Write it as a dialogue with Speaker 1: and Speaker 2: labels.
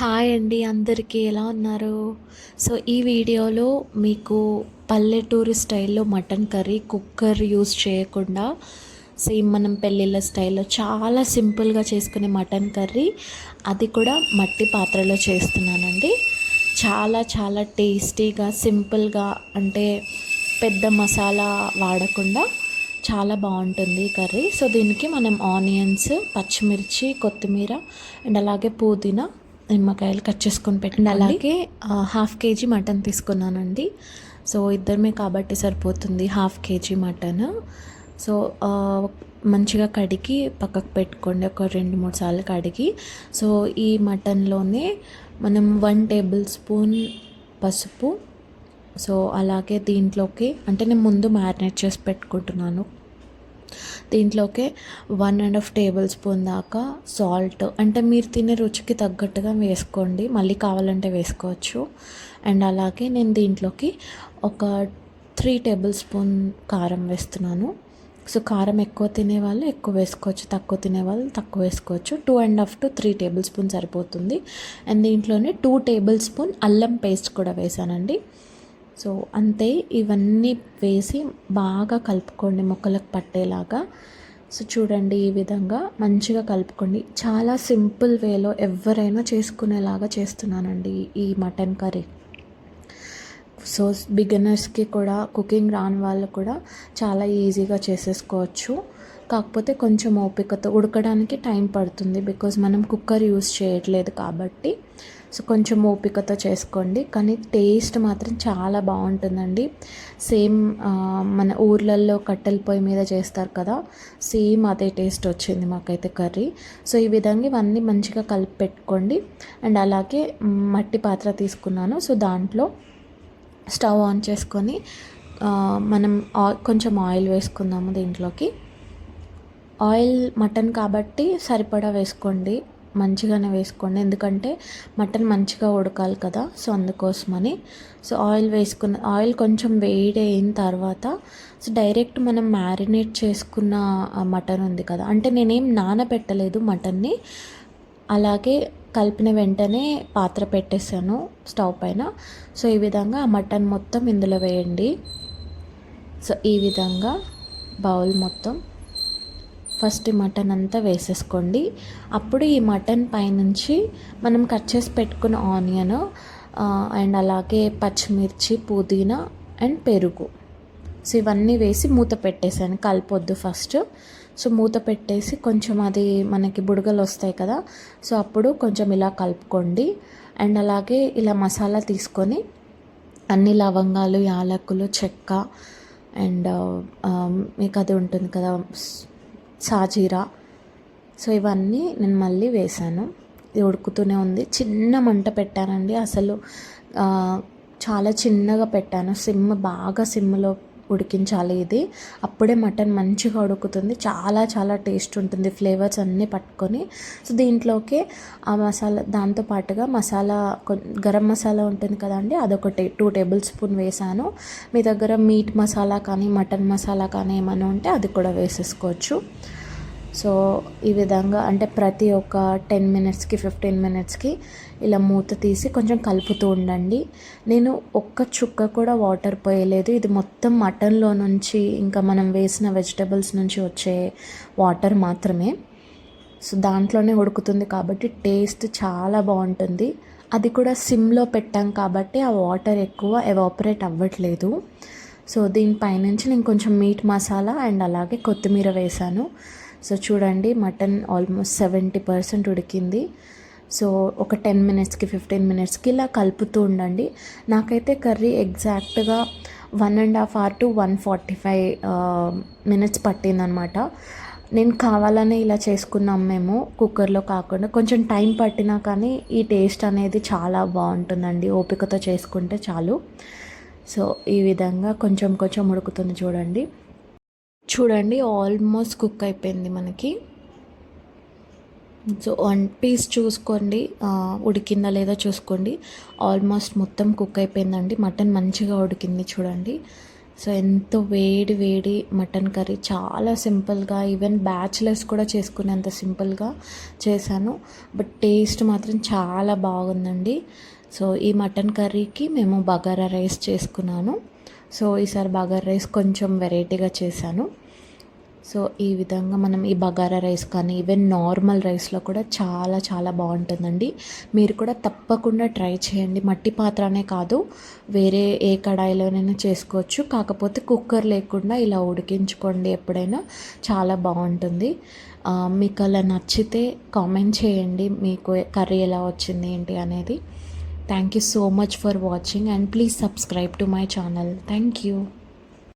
Speaker 1: Hi అండి అందరికీ ఎలా ఉన్నారు? సో ఈ వీడియోలో మీకు పల్లెటూరు స్టైల్లో మటన్ కర్రీ కుక్కర్ యూస్ చేయకుండా సేమ్ మనం పెళ్ళిళ్ళ స్టైల్లో చాలా సింపుల్గా చేసుకునే మటన్ కర్రీ అది కూడా మట్టి పాత్రలో చేస్తున్నానండి. చాలా చాలా టేస్టీగా సింపుల్గా అంటే పెద్ద మసాలా వాడకుండా చాలా బాగుంటుంది కర్రీ. సో దీనికి మనం ఆనియన్స్ పచ్చిమిర్చి కొత్తిమీర అండ్ అలాగే పుదీనా నిమ్మకాయలు కట్ చేసుకొని పెట్టండి అలాగే హాఫ్ కేజీ మటన్ తీసుకున్నానండి. సో ఇద్దరమే కాబట్టి సరిపోతుంది హాఫ్ కేజీ మటన్. సో మంచిగా కడిగి పక్కకు పెట్టుకోండి. ఒక రెండు మూడు సార్లు కడిగి. సో ఈ మటన్లోనే మనం వన్ టేబుల్ స్పూన్ పసుపు. సో అలాగే దీంట్లోకి అంటే నేను ముందు మ్యారినేట్ చేసి పెట్టుకుంటున్నాను. దీంట్లోకి one and half table spoon దాకా సాల్ట్. అంటే మీరు తినే రుచికి తగ్గట్టుగా వేసుకోండి. మళ్ళీ కావాలంటే వేసుకోవచ్చు. అండ్ అలాగే నేను దీంట్లోకి ఒక త్రీ టేబుల్ స్పూన్ కారం వేస్తున్నాను. సో కారం ఎక్కువ తినే వాళ్ళు ఎక్కువ వేసుకోవచ్చు. తక్కువ తినే వాళ్ళు తక్కువ వేసుకోవచ్చు. Two and half to three tablespoon సరిపోతుంది. అండ్ దీంట్లోనే టూ టేబుల్ స్పూన్ అల్లం పేస్ట్ కూడా వేసానండి. సో అంతే ఇవన్నీ వేసి బాగా కలుపుకోండి మొక్కలకు పట్టేలాగా. సో చూడండి ఈ విధంగా మంచిగా కలుపుకోండి. చాలా సింపుల్ వేలో ఎవరైనా చేసుకునేలాగా చేస్తున్నానండి ఈ మటన్ కర్రీ. సో బిగినర్స్కి కూడా కుకింగ్ రాని వాళ్ళు కూడా చాలా ఈజీగా చేసేసుకోవచ్చు. కాకపోతే కొంచెం ఓపికతో ఉడకడానికి టైం పడుతుంది బికాజ్ మనం కుక్కర్ యూస్ చేయట్లేదు కాబట్టి. సో కొంచెం ఓపికతో చేసుకోండి. కానీ టేస్ట్ మాత్రం చాలా బాగుంటుందండి. సేమ్ మన ఊర్లలో కట్టెల పొయ్యి మీద చేస్తారు కదా సేమ్ అదే టేస్ట్ వచ్చింది మాకైతే కర్రీ. సో ఈ విధంగా ఇవన్నీ మంచిగా కలిపి పెట్టుకోండి. అండ్ అలాగే మట్టి పాత్ర తీసుకున్నాను. సో దాంట్లో స్టవ్ ఆన్ చేసుకొని మనం కొంచెం ఆయిల్ వేసుకుందాము దీంట్లోకి. ఆయిల్ మటన్ కాబట్టి సరిపడా వేసుకోండి. మంచిగానే వేసుకోండి. ఎందుకంటే మటన్ మంచిగా ఉడకాలి కదా సో అందుకోసమని. సో ఆయిల్ వేసుకున్న ఆయిల్ కొంచెం వేడి అయిన తర్వాత సో డైరెక్ట్ మనం మ్యారినేట్ చేసుకున్న మటన్ ఉంది కదా. అంటే నేనేం నానబెట్టలేదు మటన్ని. అలాగే కలిపిన వెంటనే పాత్ర పెట్టేశాను స్టవ్ పైన. సో ఈ విధంగా ఆ మటన్ మొత్తం ఇందులో వేయండి. సో ఈ విధంగా బౌల్ మొత్తం ఫస్ట్ మటన్ అంతా వేసేసుకోండి. అప్పుడు ఈ మటన్ పైనుంచి మనం కట్ చేసి పెట్టుకున్న ఆనియన్ అండ్ అలాగే పచ్చిమిర్చి పుదీనా అండ్ పెరుగు. సో ఇవన్నీ వేసి మూత పెట్టేసాను కలిపొద్దు ఫస్ట్. సో మూత పెట్టేసి కొంచెం అది మనకి బుడగలు వస్తాయి కదా సో అప్పుడు కొంచెం ఇలా కలుపుకోండి. అండ్ అలాగే ఇలా మసాలా తీసుకొని అన్ని లవంగాలు యాలకులు చెక్క అండ్ మీకు అది ఉంటుంది కదా సాజీరా సో ఇవన్నీ నేను మళ్ళీ వేసాను ఇది ఉడుకుతూనే ఉంది. చిన్న మంట పెట్టానండి. అసలు చాలా చిన్నగా పెట్టాను. సిమ్ బాగా సిమ్లో ఉడికించాలి ఇది. అప్పుడే మటన్ మంచిగా ఉడుకుతుంది. చాలా చాలా టేస్ట్ ఉంటుంది. ఫ్లేవర్స్ అన్నీ పట్టుకొని. సో దీంట్లోకి ఆ మసాలా దాంతో పాటుగా మసాలా గరం మసాలా ఉంటుంది కదండి అదొకటి టూ టేబుల్ స్పూన్ వేసాను. మీ దగ్గర మీట్ మసాలా కానీ మటన్ మసాలా కానీ ఏమైనా ఉంటే అది కూడా వేసేసుకోవచ్చు. సో ఈ విధంగా అంటే ప్రతి ఒక్క టెన్ మినిట్స్కి ఫిఫ్టీన్ మినిట్స్కి ఇలా మూత తీసి కొంచెం కలుపుతూ ఉండండి. నేను ఒక్క చుక్క కూడా వాటర్ పోయలేదు. ఇది మొత్తం మటన్లో నుంచి ఇంకా మనం వేసిన వెజిటబుల్స్ నుంచి వచ్చే వాటర్ మాత్రమే. సో దాంట్లోనే ఉడుకుతుంది కాబట్టి టేస్ట్ చాలా బాగుంటుంది. అది కూడా సిమ్లో పెట్టాం కాబట్టి ఆ వాటర్ ఎక్కువ ఎవాపరేట్ అవ్వట్లేదు. సో దీనిపైనుంచి నేను కొంచెం మీట్ మసాలా అండ్ అలాగే కొత్తిమీర వేశాను. సో చూడండి మటన్ ఆల్మోస్ట్ సెవెంటీ పర్సెంట్ ఉడికింది. సో ఒక టెన్ మినిట్స్కి ఫిఫ్టీన్ మినిట్స్కి ఇలా కలుపుతూ ఉండండి. నాకైతే కర్రీ ఎగ్జాక్ట్గా one and half hour to one forty five minutes పట్టిందనమాట. నేను కావాలనే ఇలా చేసుకున్నాం మేము కుక్కర్లో కాకుండా. కొంచెం టైం పట్టినా కానీ ఈ టేస్ట్ అనేది చాలా బాగుంటుందండి ఓపికతో చేసుకుంటే చాలు. సో ఈ విధంగా కొంచెం కొంచెం ఉడుకుతుంది చూడండి. చూడండి ఆల్మోస్ట్ కుక్ అయిపోయింది మనకి. సో వన్ పీస్ చూసుకోండి ఉడికిందా లేదా చూసుకోండి. ఆల్మోస్ట్ మొత్తం కుక్ అయిపోయిందండి. మటన్ మంచిగా ఉడికింది చూడండి. సో ఎంతో వేడి వేడి మటన్ కర్రీ చాలా సింపుల్గా ఈవెన్ బ్యాచిలర్స్ కూడా చేసుకునేంత సింపుల్గా చేశాను. బట్ టేస్ట్ మాత్రం చాలా బాగుందండి. సో ఈ మటన్ కర్రీకి మేము బగారా రైస్ చేసుకున్నాను. సో ఈసారి బగారా రైస్ కొంచెం వెరైటీగా చేశాను. సో ఈ విధంగా మనం ఈ బగారా రైస్ కానీ ఈవెన్ నార్మల్ రైస్లో కూడా చాలా చాలా బాగుంటుందండి. మీరు కూడా తప్పకుండా ట్రై చేయండి. మట్టి పాత్రనే కాదు వేరే ఏ కడాయిలోనైనా చేసుకోవచ్చు. కాకపోతే కుక్కర్ లేకుండా ఇలా ఉడికించుకోండి ఎప్పుడైనా చాలా బాగుంటుంది. మీకు అలా నచ్చితే కామెంట్ చేయండి మీకు కర్రీ ఎలా వచ్చింది ఏంటి అనేది. Thank you so much for watching and please subscribe to my channel. Thank you.